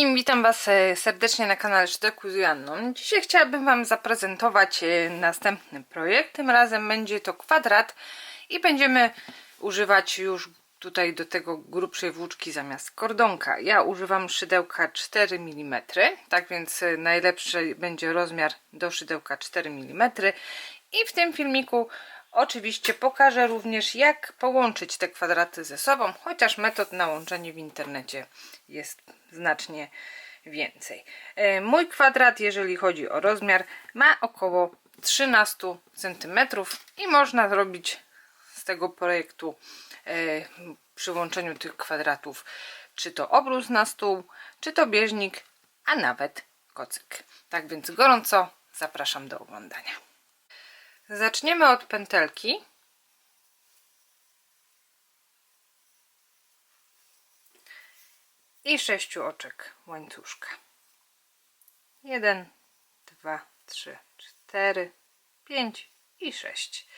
wszystkim, witam Was e, serdecznie na kanale Szdeku z Janną. Dzisiaj chciałabym Wam zaprezentować e, następny projekt. Tym razem będzie to kwadrat i będziemy używać już tutaj do tego grubszej włóczki zamiast kordonka. Ja używam szydełka 4 mm, tak więc e, najlepszy będzie rozmiar do szydełka 4 mm i w tym filmiku Oczywiście pokażę również jak połączyć te kwadraty ze sobą, chociaż metod na łączenie w internecie jest znacznie więcej. E, mój kwadrat, jeżeli chodzi o rozmiar, ma około 13 cm i można zrobić z tego projektu e, przy łączeniu tych kwadratów czy to obrus na stół, czy to bieżnik, a nawet kocyk. Tak więc gorąco zapraszam do oglądania. Zaczniemy od pętelki. I sześciu oczek łańcuszka. Jeden, dwa, trzy, cztery, pięć i sześć.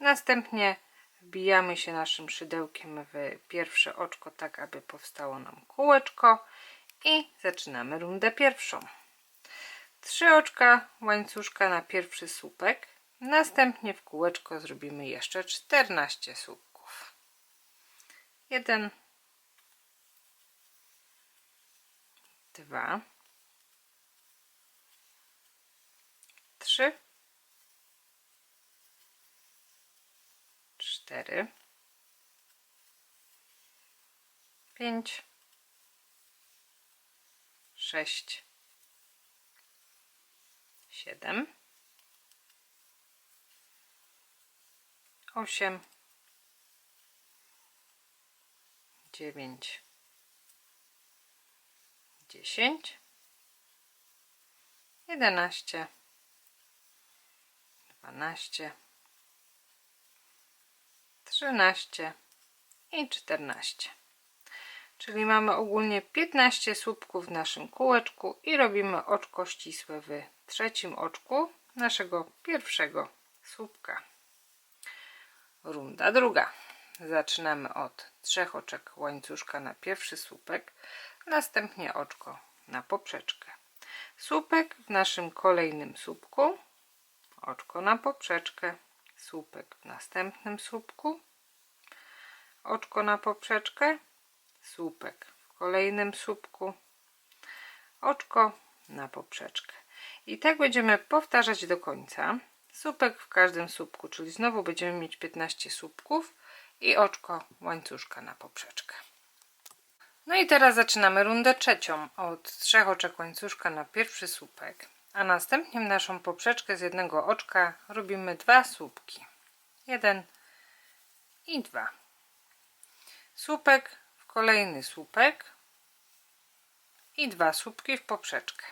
Następnie wbijamy się naszym szydełkiem w pierwsze oczko, tak aby powstało nam kółeczko i zaczynamy rundę pierwszą. Trzy oczka łańcuszka na pierwszy słupek Następnie w kółeczko zrobimy jeszcze 14 słupków. 1 2 3 4 5 6 7 osiem, dziewięć, dziesięć, jedenaście, dwanaście, trzynaście. I czternaście. Czyli mamy ogólnie 15 słupków w naszym kółeczku i robimy oczko ścisłe w trzecim oczku naszego pierwszego słupka. Runda druga. Zaczynamy od trzech oczek łańcuszka na pierwszy słupek, następnie oczko na poprzeczkę. Słupek w naszym kolejnym słupku, oczko na poprzeczkę, słupek w następnym słupku, oczko na poprzeczkę, słupek w kolejnym słupku, oczko na poprzeczkę. I tak będziemy powtarzać do końca słupek w każdym słupku, czyli znowu będziemy mieć 15 słupków i oczko łańcuszka na poprzeczkę. No i teraz zaczynamy rundę trzecią od trzech oczek łańcuszka na pierwszy słupek, a następnie w naszą poprzeczkę z jednego oczka robimy dwa słupki. Jeden i dwa. Słupek w kolejny słupek i dwa słupki w poprzeczkę.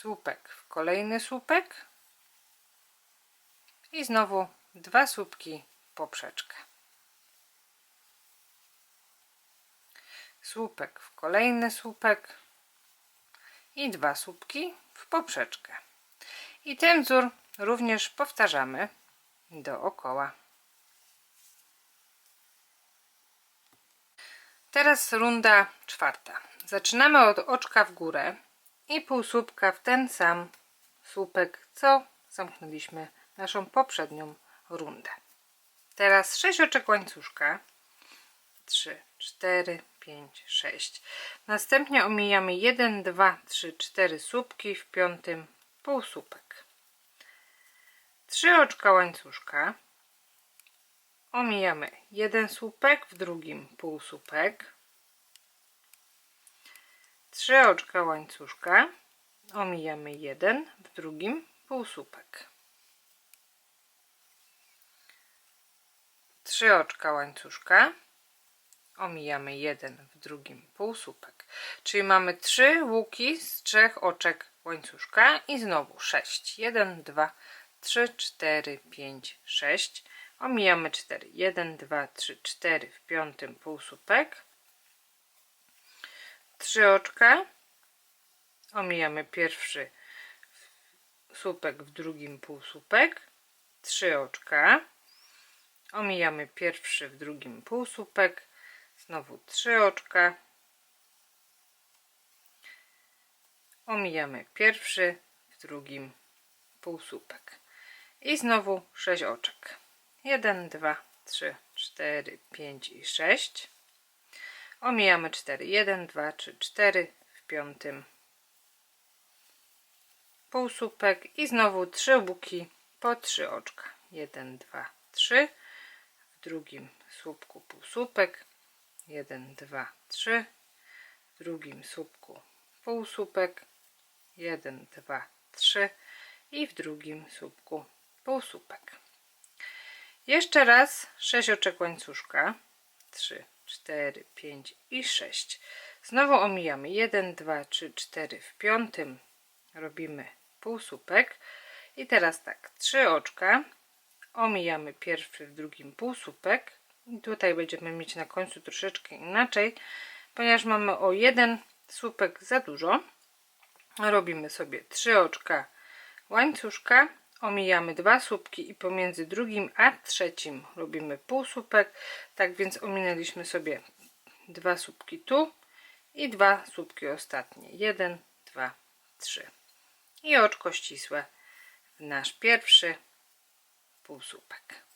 Słupek w kolejny słupek i znowu dwa słupki poprzeczkę słupek w kolejny słupek i dwa słupki w poprzeczkę. I ten wzór również powtarzamy dookoła. Teraz runda czwarta. Zaczynamy od oczka w górę i pół słupka w ten sam słupek, co zamknęliśmy naszą poprzednią rundę. Teraz 6 oczek łańcuszka. 3, 4, 5, 6. Następnie omijamy 1, 2, 3, 4 słupki w piątym półsłupek. 3 oczka łańcuszka. Omijamy jeden słupek, w drugim półsłupek. 3 oczka łańcuszka. Omijamy jeden w drugim półsłupek 3 oczka łańcuszka. Omijamy jeden w drugim półsłupek czyli mamy trzy łuki z trzech oczek łańcuszka i znowu 6 1 2 3 4 5 6 omijamy 4 1 2 3 4 w piątym półsłupek trzy oczka omijamy pierwszy słupek w drugim półsłupek trzy oczka Omijamy pierwszy w drugim półsłupek. Znowu trzy oczka. Omijamy pierwszy w drugim półsłupek. I znowu sześć oczek. 1, 2, 3, 4, 5 i 6. Omijamy 4. 1, 2, 3, 4 w piątym półsłupek i znowu trzy łuki po trzy oczka. 1, 2, 3 w drugim słupku półsłupek. 1, 2, 3 w drugim słupku półsłupek. 1, 2, 3 i w drugim słupku półsłupek. Jeszcze raz 6 oczek łańcuszka. 3, 4, 5 i 6. Znowu omijamy 1, 2, 3, 4 w piątym. Robimy półsłupek. I teraz tak, 3 oczka. Omijamy pierwszy w drugim półsłupek. I tutaj będziemy mieć na końcu troszeczkę inaczej, ponieważ mamy o jeden słupek za dużo. Robimy sobie 3 oczka łańcuszka omijamy dwa słupki i pomiędzy drugim a trzecim robimy półsłupek tak więc ominęliśmy sobie dwa słupki tu i dwa słupki ostatnie. 1, 2, 3 i oczko ścisłe w nasz pierwszy półsłupek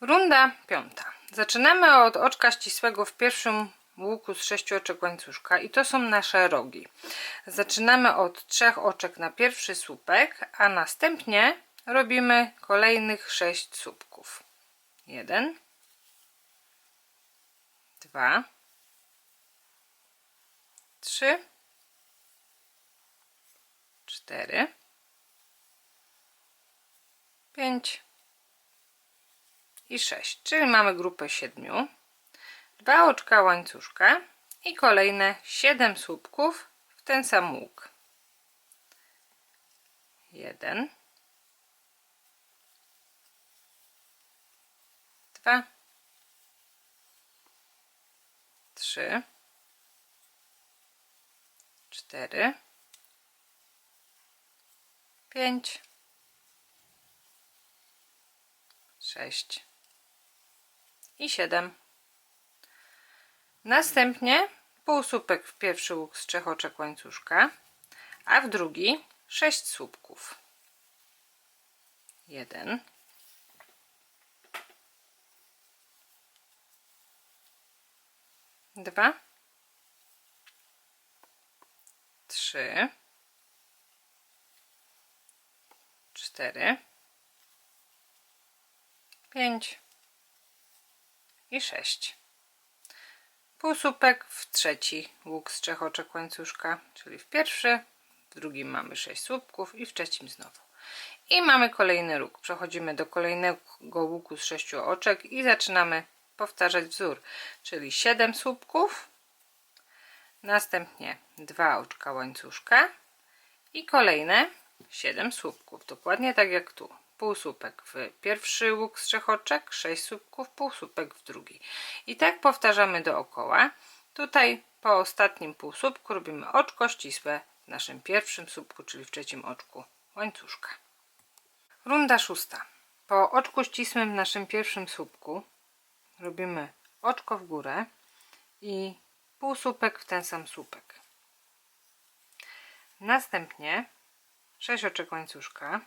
Runda piąta. Zaczynamy od oczka ścisłego w pierwszym łuku z sześciu oczek łańcuszka i to są nasze rogi. Zaczynamy od trzech oczek na pierwszy słupek, a następnie robimy kolejnych sześć słupków. Jeden, dwa, trzy, cztery, pięć i sześć, czyli mamy grupę siedmiu dwa oczka łańcuszka i kolejne 7 słupków w ten sam łuk. 1 2 3 4 5 6 i 7 Następnie półsłupek w pierwszy łuk z trzech oczek łańcuszka, a w drugi sześć słupków. Jeden. Dwa. Trzy. Cztery. Pięć. I sześć półsłupek w trzeci łuk z trzech oczek łańcuszka, czyli w pierwszy, w drugim mamy sześć słupków i w trzecim znowu. I mamy kolejny róg. Przechodzimy do kolejnego łuku z sześciu oczek i zaczynamy powtarzać wzór, czyli 7 słupków, następnie dwa oczka łańcuszka i kolejne 7 słupków, dokładnie tak jak tu półsłupek w pierwszy łuk z trzech oczek, 6 słupków, półsłupek w drugi. I tak powtarzamy dookoła. Tutaj po ostatnim półsłupku robimy oczko ścisłe w naszym pierwszym słupku, czyli w trzecim oczku łańcuszka. Runda szósta. Po oczku ścisłym w naszym pierwszym słupku robimy oczko w górę i półsłupek w ten sam słupek. Następnie 6 oczek łańcuszka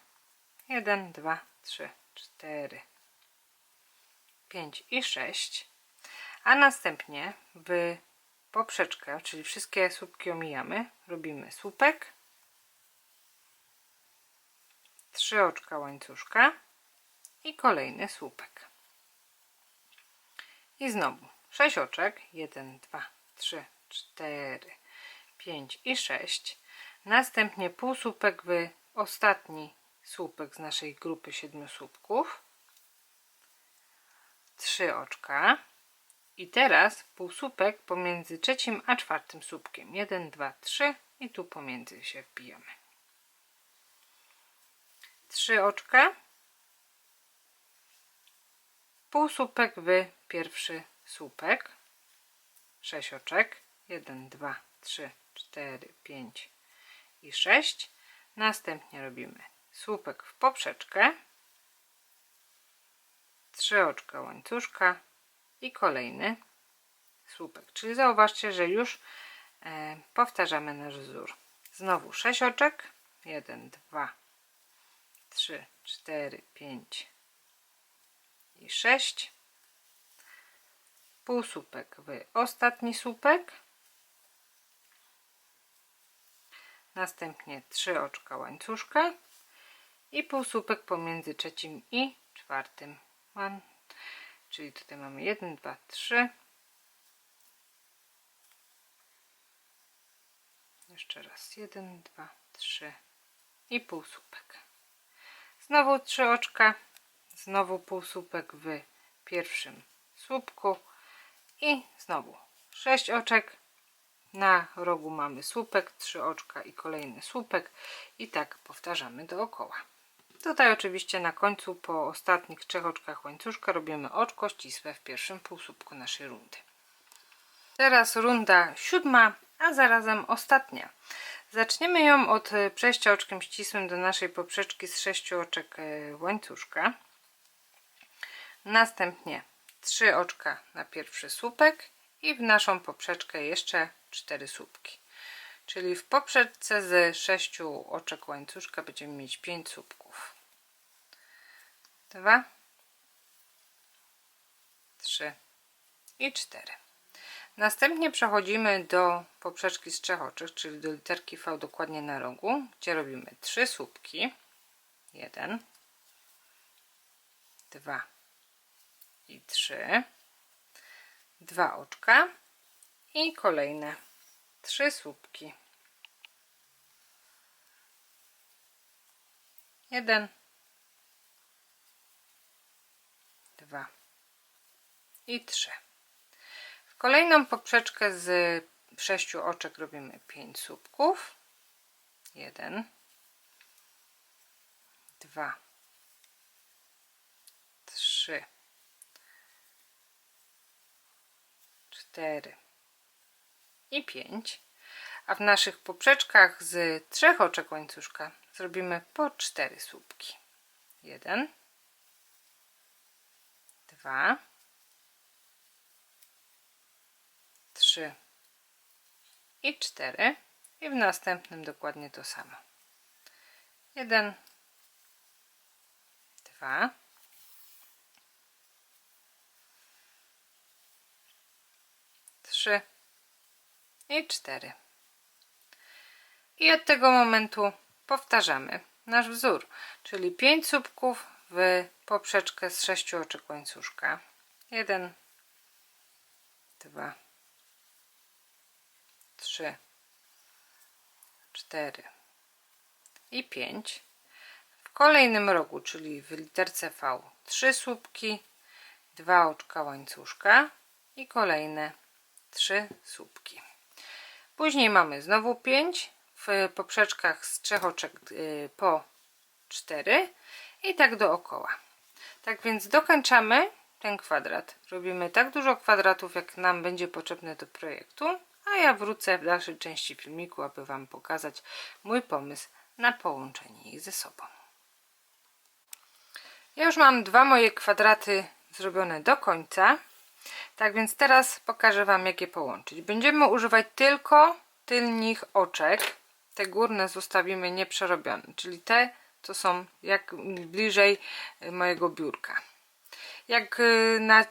1, 2, 3, 4, 5 i 6. A następnie w poprzeczkę, czyli wszystkie słupki omijamy, robimy słupek, 3 oczka łańcuszka i kolejny słupek. I znowu 6 oczek, 1, 2, 3, 4, 5 i 6. Następnie półsłupek w ostatni słupek z naszej grupy siedmiu słupków, trzy oczka. I teraz półsłupek pomiędzy trzecim a czwartym słupkiem. 1, 2, 3 i tu pomiędzy się wbijamy. Trzy oczka, półsłupek w pierwszy słupek, sześć oczek, 1, 2, 3, 4, 5 i 6 Następnie robimy słupek w poprzeczkę, trzy oczka łańcuszka i kolejny słupek. Czyli zauważcie, że już e, powtarzamy nasz wzór. Znowu 6 oczek. 1, 2, 3, 4, 5 i 6. Półsłupek w ostatni słupek. Następnie 3 oczka łańcuszka i półsłupek pomiędzy trzecim i czwartym. One, czyli tutaj mamy 1, 2, 3. Jeszcze raz 1, 2, 3 i półsłupek. Znowu 3 oczka, znowu półsłupek w pierwszym słupku i znowu 6 oczek. Na rogu mamy słupek, 3 oczka i kolejny słupek i tak powtarzamy dookoła. Tutaj oczywiście na końcu po ostatnich trzech oczkach łańcuszka robimy oczko ścisłe w pierwszym półsłupku naszej rundy. Teraz runda siódma, a zarazem ostatnia. Zaczniemy ją od przejścia oczkiem ścisłym do naszej poprzeczki z sześciu oczek e, łańcuszka. Następnie trzy oczka na pierwszy słupek i w naszą poprzeczkę jeszcze cztery słupki. Czyli w poprzeczce z sześciu oczek łańcuszka będziemy mieć pięć słupków. Dwa, trzy i cztery. Następnie przechodzimy do poprzeczki z trzech oczek, czyli do literki V dokładnie na rogu, gdzie robimy trzy słupki. Jeden, dwa i trzy. Dwa oczka i kolejne trzy słupki. Jeden, dwa. I trzy. W kolejną poprzeczkę z sześciu oczek robimy pięć słupków. Jeden, dwa, trzy, cztery. I pięć. A w naszych poprzeczkach z trzech oczek łańcuszka zrobimy po cztery słupki. Jeden, dwa, trzy. I cztery. I w następnym dokładnie to samo. Jeden, dwa, trzy. I cztery. I od tego momentu powtarzamy nasz wzór, czyli 5 słupków w poprzeczkę z 6 oczek łańcuszka. 1, 2, 3, 4 i 5. W kolejnym rogu, czyli w literce V, 3 słupki, 2 oczka łańcuszka i kolejne 3 słupki. Później mamy znowu 5 w poprzeczkach z trzech oczek y, po 4 i tak dookoła. Tak więc dokończamy ten kwadrat. Robimy tak dużo kwadratów, jak nam będzie potrzebne do projektu, a ja wrócę w dalszej części filmiku, aby Wam pokazać mój pomysł na połączenie ich ze sobą. Ja już mam dwa moje kwadraty zrobione do końca. Tak więc teraz pokażę Wam, jak je połączyć. Będziemy używać tylko tylnych oczek. Te górne zostawimy nieprzerobione, czyli te, co są jak bliżej mojego biurka. Jak y, na,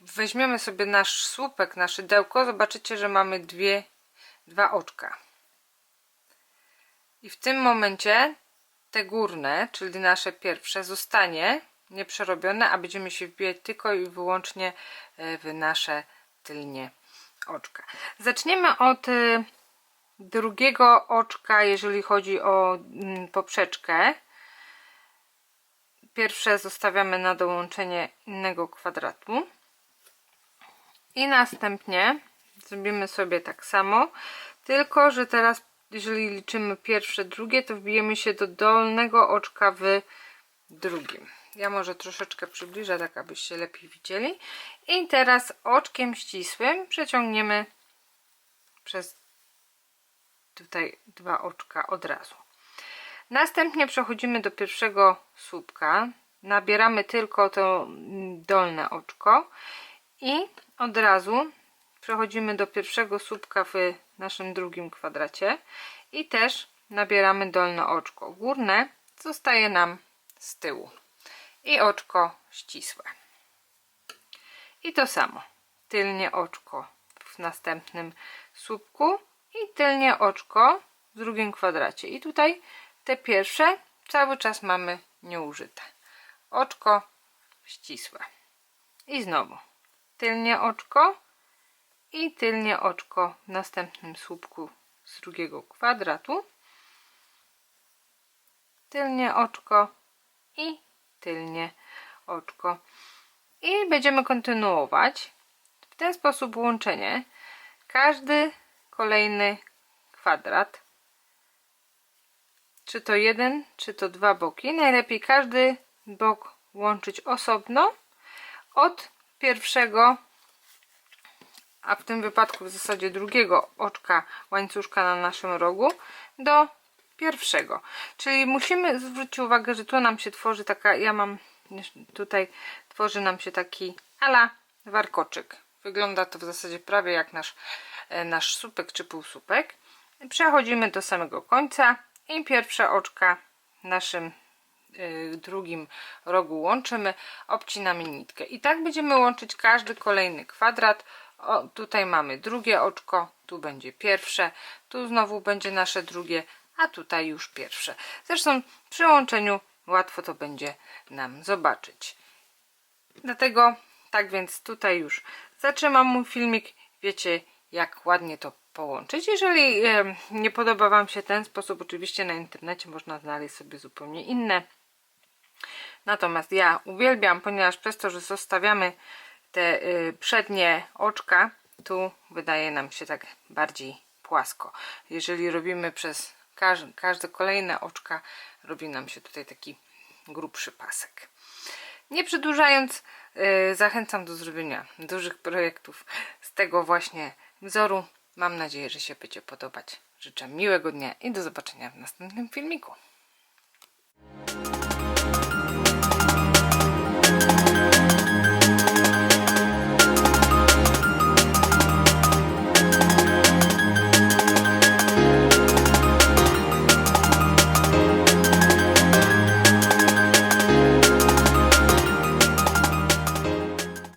weźmiemy sobie nasz słupek, nasze dełko, zobaczycie, że mamy dwie, dwa oczka. I w tym momencie te górne, czyli nasze pierwsze, zostanie nieprzerobione, a będziemy się wbijać tylko i wyłącznie e, w nasze tylnie oczka. Zaczniemy od drugiego oczka, jeżeli chodzi o mm, poprzeczkę. Pierwsze zostawiamy na dołączenie innego kwadratu. I następnie zrobimy sobie tak samo, tylko że teraz jeżeli liczymy pierwsze, drugie, to wbijemy się do dolnego oczka w drugim. Ja może troszeczkę przybliżę, tak abyście lepiej widzieli. I teraz oczkiem ścisłym przeciągniemy przez tutaj dwa oczka od razu. Następnie przechodzimy do pierwszego słupka. Nabieramy tylko to mm, dolne oczko i od razu przechodzimy do pierwszego słupka w naszym drugim kwadracie i też nabieramy dolne oczko. Górne zostaje nam z tyłu i oczko ścisłe. I to samo. Tylnie oczko w następnym słupku i tylnie oczko w drugim kwadracie. I tutaj te pierwsze cały czas mamy nieużyte. Oczko ścisłe. I znowu tylnie oczko i tylnie oczko w następnym słupku z drugiego kwadratu. Tylnie oczko i tylnie oczko. I będziemy kontynuować w ten sposób łączenie. Każdy kolejny kwadrat, czy to jeden, czy to dwa boki, najlepiej każdy bok łączyć osobno od pierwszego, a w tym wypadku w zasadzie drugiego oczka łańcuszka na naszym rogu do pierwszego. Czyli musimy zwrócić uwagę, że tu nam się tworzy taka, ja mam tutaj tworzy nam się taki ala warkoczyk. Wygląda to w zasadzie prawie jak nasz, nasz słupek czy półsłupek. Przechodzimy do samego końca i pierwsze oczka naszym y, drugim rogu łączymy, obcinamy nitkę. I tak będziemy łączyć każdy kolejny kwadrat. O, tutaj mamy drugie oczko, tu będzie pierwsze, tu znowu będzie nasze drugie, a tutaj już pierwsze. Zresztą przy łączeniu łatwo to będzie nam zobaczyć. Dlatego, tak więc tutaj już zatrzymam mój filmik. Wiecie, jak ładnie to połączyć. Jeżeli nie podoba Wam się ten sposób, oczywiście na internecie można znaleźć sobie zupełnie inne. Natomiast ja uwielbiam, ponieważ przez to, że zostawiamy te y, przednie oczka, tu wydaje nam się tak bardziej płasko. Jeżeli robimy przez każde, każde kolejne oczka, robi nam się tutaj taki grubszy pasek. Nie przedłużając, y, zachęcam do zrobienia dużych projektów z tego właśnie wzoru. Mam nadzieję, że się będzie podobać. Życzę miłego dnia i do zobaczenia w następnym filmiku.